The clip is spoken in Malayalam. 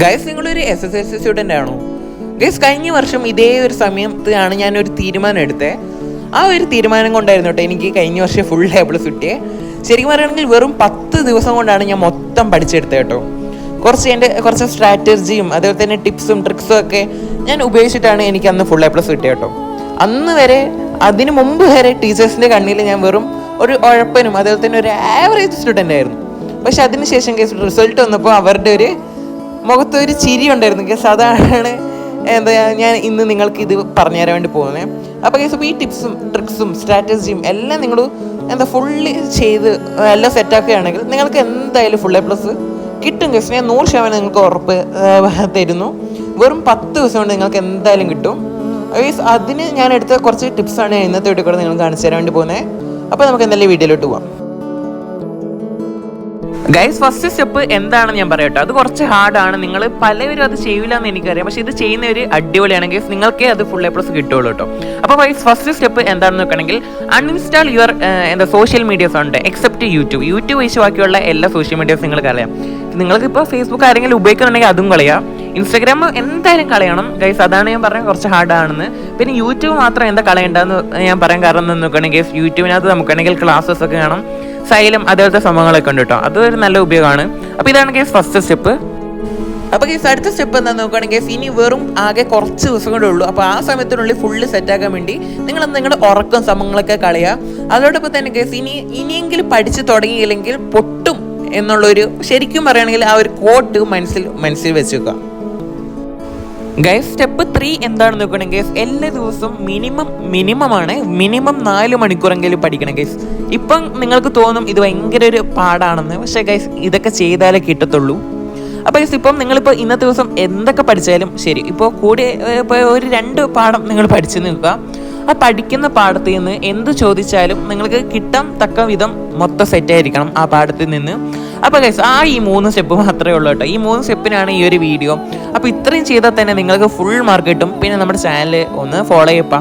ഗൈസ് നിങ്ങളൊരു S S L C student ആണോ? ഗൈസ് കഴിഞ്ഞ വർഷം ഇതേ ഒരു സമയത്താണ് ഞാൻ ഒരു തീരുമാനം എടുത്തത് ആ ഒരു തീരുമാനം കൊണ്ടായിരുന്നു കേട്ടോ എനിക്ക് കഴിഞ്ഞ വർഷം ഫുൾ എ പ്ലസ് കിട്ടിയേ. ശരിക്കും പറയുകയാണെങ്കിൽ വെറും പത്ത് ദിവസം കൊണ്ടാണ് ഞാൻ മൊത്തം പഠിച്ചെടുത്തത് കേട്ടോ. കുറച്ച് എന്റെ കുറച്ച് സ്ട്രാറ്റജിയും അതുപോലെ തന്നെ ടിപ്സും ട്രിക്സും ഒക്കെ ഞാൻ ഉപയോഗിച്ചിട്ടാണ് എനിക്ക് അന്ന് ഫുൾ എ പ്ലസ് കിട്ടിയത് കേട്ടോ. അന്ന് വരെ അതിന് മുമ്പ് വരെ ടീച്ചേഴ്സിന്റെ കണ്ണിൽ ഞാൻ വെറും ഒരു ഉഴപ്പനും അതുപോലെ തന്നെ ഒരു ആവറേജ് സ്റ്റുഡന്റ് ആയിരുന്നു. പക്ഷെ അതിനുശേഷം കേസ് റിസൾട്ട് വന്നപ്പോൾ അവരുടെ ഒരു മുഖത്ത് ഒരു ചിരി ഉണ്ടായിരുന്നു. കേസ് അതാണ് എന്താ ഞാൻ ഇന്ന് നിങ്ങൾക്ക് ഇത് പറഞ്ഞു തരാൻ വേണ്ടി പോകുന്നത് അപ്പോൾ കേസ് അപ്പോൾ ഈ ടിപ്സും ട്രിക്സും സ്ട്രാറ്റജിയും എല്ലാം നിങ്ങൾ എന്താ ഫുള്ളി ചെയ്ത് എല്ലാം സെറ്റാക്കുകയാണെങ്കിൽ നിങ്ങൾക്ക് എന്തായാലും ഫുൾ എ പ്ലസ് കിട്ടും കേസ് ഞാൻ നൂറ് ശതമാനം നിങ്ങൾക്ക് ഉറപ്പ് തരുന്നു. വെറും പത്ത് ദിവസം കൊണ്ട് നിങ്ങൾക്ക് എന്തായാലും കിട്ടും. ഗൈസ് അതിന് ഞാൻ എടുത്ത കുറച്ച് ടിപ്സാണ് ഇന്നത്തെ വീട്ടിൽ കൂടെ നിങ്ങൾ കാണിച്ചു തരാൻ വേണ്ടി പോകുന്നത് അപ്പോൾ നമുക്ക് എന്തായാലും വീഡിയോയിലോട്ട് പോവാം. ഗൈസ് ഫസ്റ്റ് സ്റ്റെപ്പ് എന്താണെന്ന് ഞാൻ പറയട്ടെ. അത് കുറച്ച് ഹാർഡാണ് നിങ്ങൾ പലവരും അത് ചെയ്യില്ല എന്ന് എനിക്കറിയാം. പക്ഷെ ഇത് ചെയ്യുന്ന ഒരു അടിപൊളിയാണ്. ഗൈസ് നിങ്ങൾക്കേ അത് ഫുൾ എ പ്ലസ് കിട്ടുള്ളൂ കേട്ടോ. അപ്പോൾ ഗൈസ് ഫസ്റ്റ് സ്റ്റെപ്പ് എന്താണെന്ന് നോക്കുകയാണെങ്കിൽ അൺഇൻസ്റ്റാൾ യുവർ എന്താ സോഷ്യൽ മീഡിയസ് ഉണ്ട്. എക്സെപ്റ്റ് യൂട്യൂബ് യൂട്യൂബ് വെച്ച് ബാക്കിയുള്ള എല്ലാ സോഷ്യൽ മീഡിയാസ് നിങ്ങൾക്ക് അറിയാം നിങ്ങൾക്ക് ഇപ്പോൾ ഫേസ്ബുക്ക് ആരെങ്കിലും ഉപയോഗിക്കുന്നുണ്ടെങ്കിൽ അതും കളയാം. ഇൻസ്റ്റാഗ്രാം എന്തായാലും കളയണം. ഗൈസ് അതാണ് ഞാൻ പറഞ്ഞത്. കുറച്ച് ഹാർഡാണെന്ന് പിന്നെ യൂട്യൂബ് മാത്രം എന്താ കളയേണ്ടതെന്ന് ഞാൻ പറയാൻ കാരണം എന്ന് നോക്കുകയാണെങ്കിൽ യൂട്യൂബിനകത്ത് നമുക്കാണെങ്കിൽ ക്ലാസ്സസ് ഒക്കെ കാണാം. സൈലം അതുപോലത്തെ സംഭവങ്ങളൊക്കെ ഉണ്ട് കേട്ടോ. അതൊരു നല്ല ഉപയോഗമാണ്. അപ്പോൾ ഇതാണ് കേസ് ഫസ്റ്റ് സ്റ്റെപ്പ് അപ്പോൾ കേസ് അടുത്ത സ്റ്റെപ്പ് എന്താ നോക്കുകയാണെങ്കിൽ ഇനി വെറും ആകെ കുറച്ച് ദിവസം കൂടെ ഉള്ളൂ. അപ്പോൾ ആ സമയത്തിനുള്ളിൽ ഫുള്ള് സെറ്റാക്കാൻ വേണ്ടി നിങ്ങൾ നിങ്ങളുടെ ഉറക്കം സംഭവങ്ങളൊക്കെ കളയുക. അതോടൊപ്പം തന്നെ കേസ് ഇനി ഇനിയെങ്കിലും പഠിച്ചു തുടങ്ങിയില്ലെങ്കിൽ പൊട്ടും എന്നുള്ളൊരു ശരിക്കും പറയുകയാണെങ്കിൽ ആ ഒരു കോട്ട് മനസ്സിൽ മനസ്സിൽ വെച്ചേക്കുക ഗൈസ് സ്റ്റെപ്പ് ത്രീ എന്താണെന്ന് നോക്കുകയാണെങ്കിൽ ഗൈസ് എല്ലാ ദിവസവും മിനിമം മിനിമം ആണ്. മിനിമം നാല് മണിക്കൂറെങ്കിലും പഠിക്കണം ഗൈസ് ഇപ്പം നിങ്ങൾക്ക് തോന്നും ഇത് ഭയങ്കര ഒരു പാടാണെന്ന്. പക്ഷേ ഗൈസ് ഇതൊക്കെ ചെയ്താലേ കിട്ടത്തുള്ളൂ. അപ്പോൾ ഗൈസ് ഇപ്പം നിങ്ങളിപ്പോൾ ഇന്നത്തെ ദിവസം എന്തൊക്കെ പഠിച്ചാലും ശരി. ഇപ്പോൾ കൂടി ഇപ്പോൾ ഒരു രണ്ട് പാഠം നിങ്ങൾ പഠിച്ചു നിൽക്കുക. ആ പഠിക്കുന്ന പാഠത്തിൽ നിന്ന് എന്ത് ചോദിച്ചാലും നിങ്ങൾക്ക് കിട്ടാൻ തക്ക വിധം മൊത്തം സെറ്റായിരിക്കണം ആ പാഠത്തിൽ നിന്ന്. അപ്പോൾ ഗൈസ് ആ ഈ മൂന്ന് സ്റ്റെപ്പ് മാത്രമേ ഉള്ളൂ കേട്ടോ. ഈ മൂന്ന് സ്റ്റെപ്പിനാണ് ഈ ഒരു വീഡിയോ അപ്പോൾ ഇത്രയും ചെയ്താൽ തന്നെ നിങ്ങൾക്ക് ഫുൾ മാർക്ക് കിട്ടും. പിന്നെ നമ്മുടെ ചാനൽ ഒന്ന് ഫോളോ ചെയ്യപ്പാ.